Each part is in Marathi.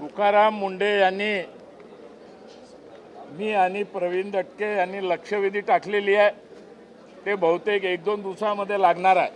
तुकाराम मुंडे यांनी मी आणि प्रवीण दटके यांनी लक्षवेधी टाकलेली आहे. ते बहुतेक एक दोन दिवसामध्ये लागणार आहे.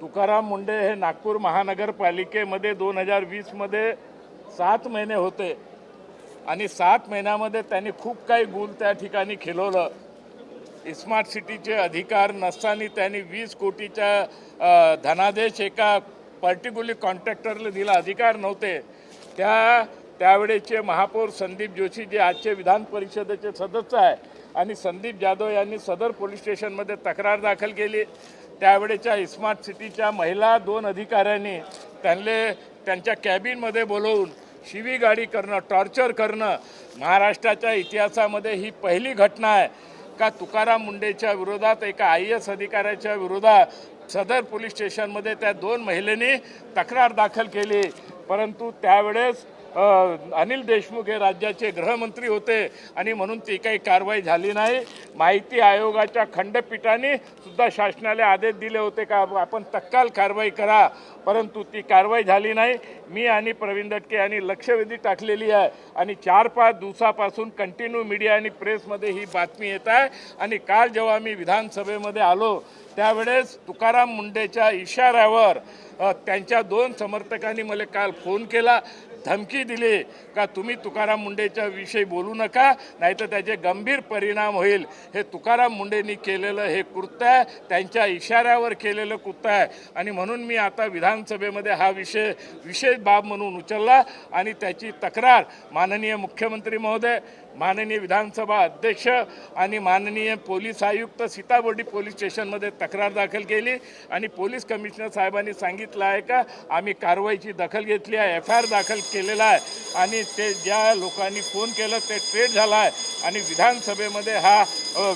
तुकाराम मुंडे हे नागपूर महानगरपालिकेमध्ये दोन हजार वीसमध्ये सात महिने होते. आणि सात महिन्यामध्ये त्यांनी खूप काही गुल त्या ठिकाणी खिलवलं. स्मार्ट सिटीचे अधिकार नसताना त्यांनी वीस कोटीच्या धनादेश एका पर्टिक्युलर कॉन्ट्रॅक्टरला दिला. अधिकार नव्हते. त्या त्यावेळेचे महापौर संदीप जोशी जे आजचे विधान परिषदेचे सदस्य आहे आणि संदीप जाधव यांनी सदर पोलीस स्टेशनमध्ये तक्रार दाखल केली. त्यावेळेच्या स्मार्ट सिटीच्या महिला दोन अधिकाऱ्यांनी त्यांना त्यांच्या कॅबिनमध्ये बोलवून शिवीगाडी करणं टॉर्चर करणं महाराष्ट्राच्या इतिहासामध्ये ही पहिली घटना आहे. का तुकाराम मुंडेच्या विरोधात एका आय एस अधिकाऱ्याच्या विरोधात सदर पोलीस स्टेशनमध्ये त्या दोन महिलेनी तक्रार दाखल केली? परंतु त्यावेळेस अनिल देशमुख हे राज्याचे गृहमंत्री होते आणि म्हणून ती काही कारवाई झाली नाही. माहिती आयोगाच्या खंडपीठाने सुद्धा शासनाला आदेश दिले होते का आपण तत्काल कारवाई करा परंतु ती कारवाई झाली नाही. मी आणि प्रवीण दटके यांनी लक्षवेधी टाकलेली आहे आणि चार पाच दिवसापासून कंटिन्यू मीडिया आणि प्रेसमध्ये ही बातमी येत आहे. आणि काल जेव्हा मी विधानसभेमध्ये आलो त्यावेळेस तुकाराम मुंडेच्या इशाऱ्यावर त्यांच्या दोन समर्थकांनी मला काल फोन केला. धमकी दिली का तुम्ही तुकाराम मुंडेच्या विषयी बोलू नका नाहीतर त्याचे गंभीर परिणाम होईल. हे तुकाराम मुंडेंनी केलेलं हे कृत्य आहे त्यांच्या इशाऱ्यावर केलेलं कृत्य आहे. आणि म्हणून मी आता विधानसभेमध्ये हा विषय विशेष बाब म्हणून उचलला आणि त्याची तक्रार माननीय मुख्यमंत्री महोदय माननीय विधानसभा अध्यक्ष आणि माननीय पोलीस आयुक्त सीताबोडी पोलीस स्टेशनमध्ये तक्रार दाखल केली. आणि पोलीस कमिशनर साहेबांनी सांगितलं आहे का आम्ही कारवाईची दखल घेतली आहे एफ आय आर दाखल केलेला आहे. आणि ते ज्या लोकांनी फोन केलं ते ट्रेड झाला आहे. आणि विधानसभेमध्ये हा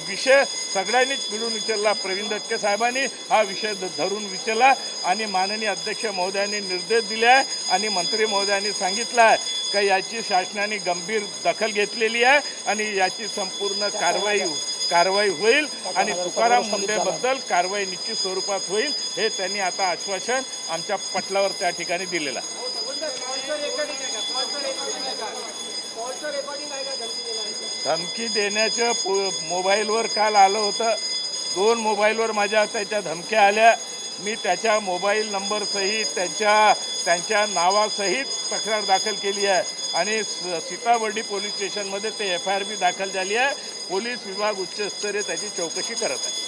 विषय सगळ्यांनीच मिळून विचारला. प्रवीण दटके साहेबांनी हा विषय धरून विचारला. आणि माननीय अध्यक्ष महोदयांनी निर्देश दिले आहे. आणि मंत्री महोदयांनी सांगितलं आहे का याची शासनाने गंभीर दखल घेतलेली आहे. आणि याची संपूर्ण कारवाई कारवाई होईल. आणि तुकाराम मुंडेबद्दल कारवाई निश्चित स्वरूपात होईल हे त्यांनी आता आश्वासन आमच्या पटलावर त्या ठिकाणी दिलेलं आहे. धमकी देण्याचं पो- मोबाईलवर काल आलं होतं. दोन मोबाईलवर माझ्या त्याच्या धमक्या आल्या. मी त्याच्या मोबाईल नंबरसहित त्यांच्या त्यांच्या नावासहित तक्रार दाखल केली आहे. आणि सीताबर्डी पोलीस स्टेशनमध्ये ते एफ आय आर बी दाखल झाली आहे. पोलीस विभाग उच्चस्तरीय त्याची चौकशी करत आहे.